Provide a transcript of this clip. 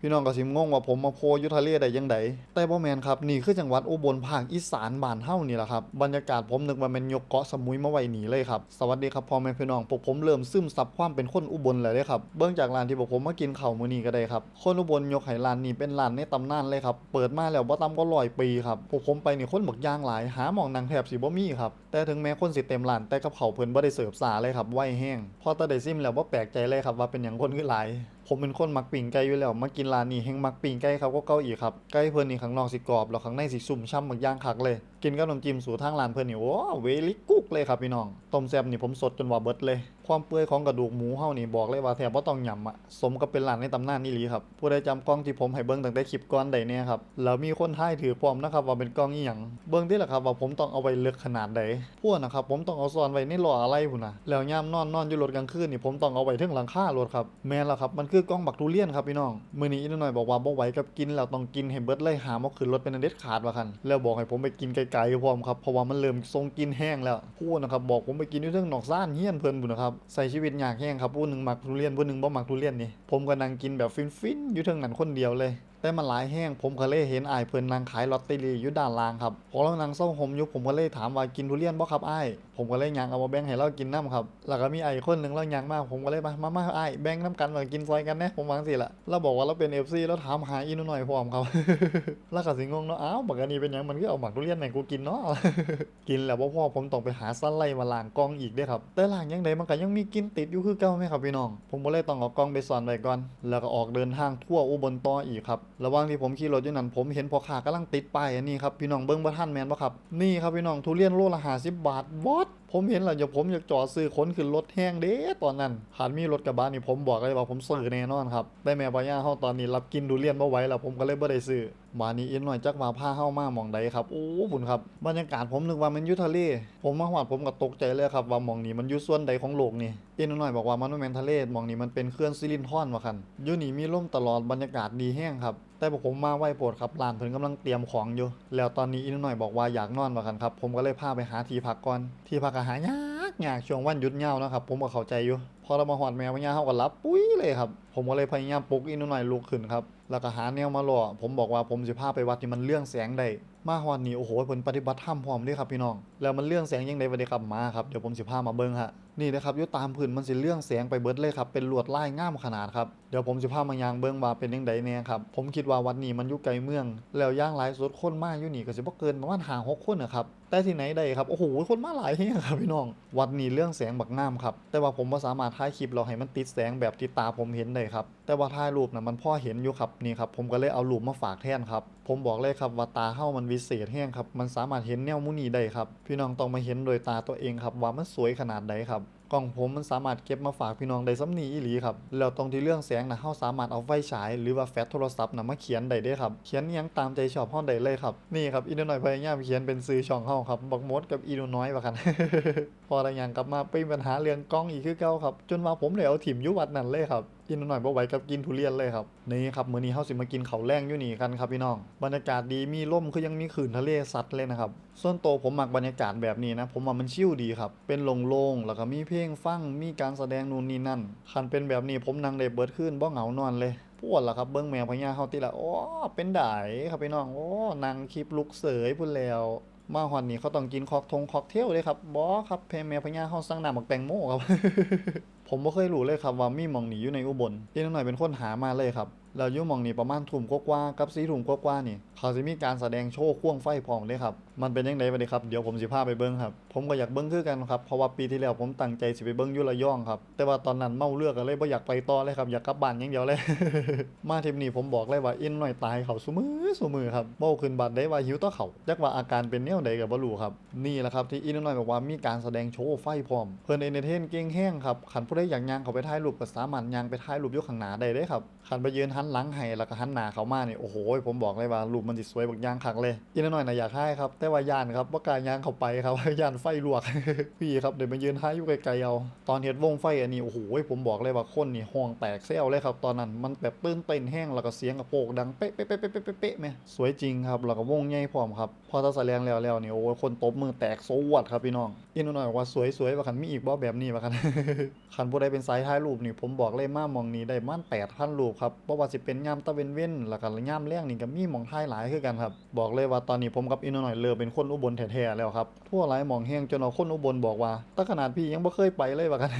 พี่น้องก็สิงงว่าผมมาโพยุทะเลได้ยังไงแต่บ่แมนครับนี่คือจังหวัดอุบลภาคอีสานบ้านเฮานี่แหละครับบรรยากาศผมนึกว่าแมันยกเกาะสมุยมาไว้หนีเลยครับสวัสดีครับพ่อแม่พี่น้องพวกผมเริ่มซึมซับความเป็นคนอุบลแล้วเด้ครับเบิ่งจากร้านที่พวกผมมากินข้าวมื้อนี้ก็ได้ครับคนอุบลยกให้ร้านนี้เป็นร้านในตำนานเลยครับเปิดมาแล้วบ่ต่ำก็ร้อยปีครับพวกผมไปนี่คนบักย่างหลายหาหมองนางแทบสิบ่มีครับแต่ถึงแม้คนสิเต็มร้านแต่กับเขาวเพิ่นบ่ได้เสิร์ฟสาเลยครับไว้แห้งพอตาได้ซิมแล้วบ่แปลกใจเลยครับว่าเป็นหยังคนคือหลาย ผมเป็นคนมักปิ่งไก่อยู่แล้วมากินร้านนี้แห่งมักปิ่งไก่เขาก็เก้าอีกครับไก่เพิ่นนี่ข้างนอกสิกรอบแล้วข้างในสิสุ่มช่ำบักย่างคักเลย กินกับน้ำจิ้มสูตรทางร้านเพิ่นนี่โอ้เวลิกุ๊กเลยครับพี่น้องต้มแซ่บนี่ผมสดจนว่าเบิดเลย ความเปื่อยของกระดูกหมูเฮานี่บอกเลยว่าแทบบ่ต้องยำอะสมกับเป็นร้านในตำนานนี่หลีครับผู้ใดจำกล้องที่ผมให้เบิ่งตั้งแต่คลิปก่อนได้เนี่ยครับแล้วมีคนท้ายถือพร้อมนะครับว่าเป็นกล้องอีหยังเบิ่งที่ล่ะครับว่าผมต้องเอาไว้เลือกขนาดใดพวกนะครับผมต้องเอาซ่อนไว้ในหล่ออะไรพุ่นน่ะแล้วยามนอนนอนอยู่รถกลางคืนนี่ผมต้องเอาไว้เทึงหลังคารถครับแม่นล้วครับมันคืือกล้องบักทุเรียนครับพี่น้องมื้อนี้อีนหน่อยบอกว่าบ่ไหวกับกินแล้วต้องกินให้เบิดเลยหามเอาขึ้นรถเป็นอันเด็ดขาดว่าคั่นแล้วบอกให้ผมไปกินไกลๆพร้อมครับเพราะว่ามันเริ่มทรงกินแห้งแล้วพูดนะครับบอกผมไปกินอยู่เทิงนอกซ่านเฮี้ยนเพิ่นพุ่นนะครับใส่ชีวิตยากแห้งครับผู้หนึงมักทุเรียนผู้หนึงบ่มักทุเรียนนี่ผมก็นั่งกินแบบฟินๆอยู่เทิงนั้นคนเดียวเลยแต่มันหลายแห้งผมก็เลยเห็นอายเพิ่นนั่งขายลอตเตอรี่อยู่ด้านล่างครับพอเรานั่งเศร้าหมอยู่ผมก็เลยถามว่ากินทุเรียนบ่ครับอ้ายผมก็เลยยางเอามาแบ่งให้เรากินน้ำครับแล้วก็มีไอ้คนหนึ่งเรายางมากผมก็เลยมามามาอ้ายแบ่งน้ำกันมากินซอยกันนะผมวางสิละเราบอกว่าเราเป็น FC แล้วถามหาอีนหน่อยพร้อมครับแล้วก็สิงงเนาะอ้าวบักอันนี้เป็นยังมันคือเอาหมักทุเรียนให้กูกินเนาะกินแล้วบ่พอผมต้องไปหาสั้นไล่มาล้างกองอีกด้อครับแต่ล้างยังไงมันก็ยังมีกินติดอยู่คือเก่าไหมครับพี่น้อง ผมก็เลยต้องเอากองไปซ่อนไว้ก่อน แล้วก็ออกเดินทางทั่วอุบลต่ออีกครับระหว่างที่ผมขี่รถอยู่นั้นผมเห็นพ่อค้ากำลังติดป้ายอันนี้ครับพี่น้องเบิ้งบ่ทันแมนบ่ครับนี่ครับพี่น้องทุเรียนโลละ50บาทบอสผมเห็นแล้วเดี๋ยวผมอยากจอดซื้อขนขึ้นรถแห้งเด้ตอนนั้นหากมีรถกระบะนี่ผมบอกเลยว่าผมซื้อแน่นอนครับแต่แม่ปะย่าเฮาตอนนี้รับกินทุเรียนบ่ไหวแล้วผมก็เลยบ่ได้ซื้อมานี้อินหน่อยจักว่าผ้าเฮ้ามาหมองใดครับโอ้บุญครับบรรยากาศผมนึกว่ามันอยุทะเลผมมาหอดผมก็ตกใจเลยครับว่าหมองนี้มันอยู่ส่วนใดของโลกนี่อินหน่อยบอกว่ามันบ่แม่นทะเลหมองนี้มันเป็นเคลื่อนซิลินทอนว่าคันอยู่นี่มีลมตลอดบรรยากาศดีแห้งครับ แต่พวกผมมาไหวโปวดครับร้านเพิ่นกำลังเตรียมของอยู่ แล้วตอนนี้อีนหน่อยบอกว่าอยากนอนว่ากันครับ ผมก็เลยพาไปหาที่พักก่อน ที่พักก็หายากยากช่วงวันหยุดยาวนะครับ ผมก็เข้าใจอยู่ พอเรามาหอดแมวมาย่าเฮาก็รับปุ้ยเลยครับ ผมก็เลยพยายามปลุกอินหน่อยลุกขึ้นครับ แล้วก็หาแนวมาหล่อผมบอกว่าผมสิพาไปวัดที่มันเรื่องแสงได้ มาฮอดนี่โอ้โหเพิ่นปฏิบัติธรรมพร้อมด้ครับพี่น้อง แล้วมันเรื่องแสงยังไดบ่ได้ครับมาครับ เดี๋ยวผมสิพามาเบิ่งฮะ นี่นะครับยูตามพื้นมันสิเรื่องแสงไปเบิดเลยครับ เป็นลวดลายงามขนาดครับ เดี๋ยวผมสิพามายางเบิ่งว่าเป็นยังไดแน่ครับ ผมคิดว่าวัดนี้มันอยู่ไกลเมือง แล้วย่างหลายสุดคนมาอยู่นี่ก็สิบ่เกินประมาณ5 6คนนะครับแต่ที่ไหนได้ครับโอ้โหคนมาหลายแฮงครับพี่น้อง วัดนี้เรื่องแสงบักงามครับแต่ว่าผมบ่สามารถถ่ายคลิปเราให้มันติดแสงแบบที่ตาผมเห็นได้ครับแต่ว่าถ่ายรูปน่ะมันพ่อเห็นอยู่ครับนี่ครับผมก็เลยเอารูปมาฝากแทนครับผมบอกเลยครับว่าตาเฮ้ามันวิเศษแห้งครับมันสามารถเห็นแนวมุนีได้ครับพี่น้องต้องมาเห็นโดยตาตัวเองครับว่ามันสวยขนาดใดครับ กล่องผมมันสามารถเก็บมาฝากพี่น้องได้ซ้ำนีอีหลีครับแล้วตรงที่เรื่องแสงนะเฮาสามารถเอาไฟฉายหรือว่าแฟลชโทรศัพท์นะมาเขียนได้เด้ครับเขียนยังตามใจชอบเฮาได้เลยครับนี่ครับอีนหน่อยพยายามเขียนเป็นซื้อช่องเฮาครับบักมดกับอีนน้อยว่ากันพอระยังกลับมาเป็นปัญหาเรื่องกล้องอีกคือเก่าครับ จนว่าผมเลยเอาถิ่มยุวัดนั่นเลยครับ กินหน่อยบ่ไหวกับกินทุเรียนเลยครับนี่ครับมื้อนี้เฮาสิมากินเขาแรงอยู่นี่กันครับพี่น้องบรรยากาศดีมีลมคือยังมีคลื่นทะเลซัดเลยนะครับส่วนตัวผมมักบรรยากาศแบบนี้นะผมว่ามันชิลดีครับเป็นโล่งๆแล้วก็มีเพลงฟังมีการแสดงนู่นนี่นั่นคันเป็นแบบนี้ผมนั่งได้เบิดขึ้นบ่เหงานอนเลยปวดละครับเบิ้งแมวพญาเฮาติละโอ้เป็นไดครับพี่น้องโอ้นางคลิปลุกเสยพุ่นแล้ว มาหอนนี่เขาต้องกินคอกทงคอกเทลเลยครับบอครับเพแมวพญาเฮาสั่งน้ำบักแตงโมครับ ผมไม่เคยรู้เลยครับว่ามีมองหนีอยู่ในอุบลที่น้องหน่อยเป็นคนหามาเลยครับ แล้วยู่หมองนี้ประมาณทุ่มกว่าๆกับสีทุ่มกว่าๆนี่ เขาจะมีการแสดงโชว์ควงไฟพร้อมเลยครับ มันเป็นยังไงไปเลยครับ เดี๋ยวผมสิพาไปเบิ้งครับ ผมก็อยากเบิ้งคือกันครับ เพราะว่าปีที่แล้วผมตั้งใจสิไปเบิ้งยุระย่องครับ แต่ว่าตอนนั้นเมาเลือกกันเลยบ่อยากไปต่อเลยครับอยากกลับบ้านอย่างเดียวเลย มาทีนี้ผมบอกเลยว่าอินหน่อยตายเขาสมือสมือครับเบ้าขึ้นบัตรได้ว่าหิวต่อเขาจักว่าอาการเป็นแนวใดกับบ่รู้ครับ นี่แหละครับที่อินหน่อยบอกว่ามีการแสดงโชว์ไฟพร้อม เพิ่นเอนเตอร์เทนเก่งแห้งครับขันผู้ใดอยากยางเขาไปถ่ายรูปก็สามารถยางไปถ่ายรูปยู่ข้างหน้าได้เลยครับขันไปยืนหันหลังให้แล้วก็หันหน้าเขามาเนี่ยโอ้โหผมบอกเลยว่ารูปมันสิสวยบักย่างคักเลยอินหน่อยนะอยากให้ครับ แต่ว่าย่านครับบ่ากล้าย่างเข้าไปครับย่านไฟลวกพี่ครับเดี๋ยวมายืนท้ายอยู่ไกลๆเอาตอนเฮ็ดวงไฟอันนี้โอ้โหผมบอกเลยว่าคนนี่ห้องแตกเซลเลยครับตอนนั้นมันแบบตื่นเต้นแห้งแล้วก็เสียงกระโปกดังเป๊ะเป๊ะเป๊ะเป๊ะเป๊ะเป๊ะเป๊ะแม่สวยจริงครับแล้วก็วงใหญ่พร้อมครับพอตาแสดงแล้วแล้วนี่โอ้คนตบมือแตกโซวัดครับพี่น้องอินหน่อยบอกว่าสวยๆว่าคันมีอีกบ่แบบนี้ว่าคันคันผู้ใดเป็นสายถ่ายรูปนี่ผมบอกเลยมามองนี้ได้ประมัน8,000รูปครับบ่ว่าจะเป็นยามตะเวนเว้นแล้วก็ยามแลงนี่ก็มีหมองถ่ายหลายคือกันครับ บอกเลยว่าตอนนี้ผมกับอิน้อยเลือเป็นคนอุบลแท้ๆแล้วครับ ทั่วหลายหมองแห้งจนเอาคนอุบลบอกว่าแตาขนาดพี่ยังบ่เคยไปเลยว่ากัน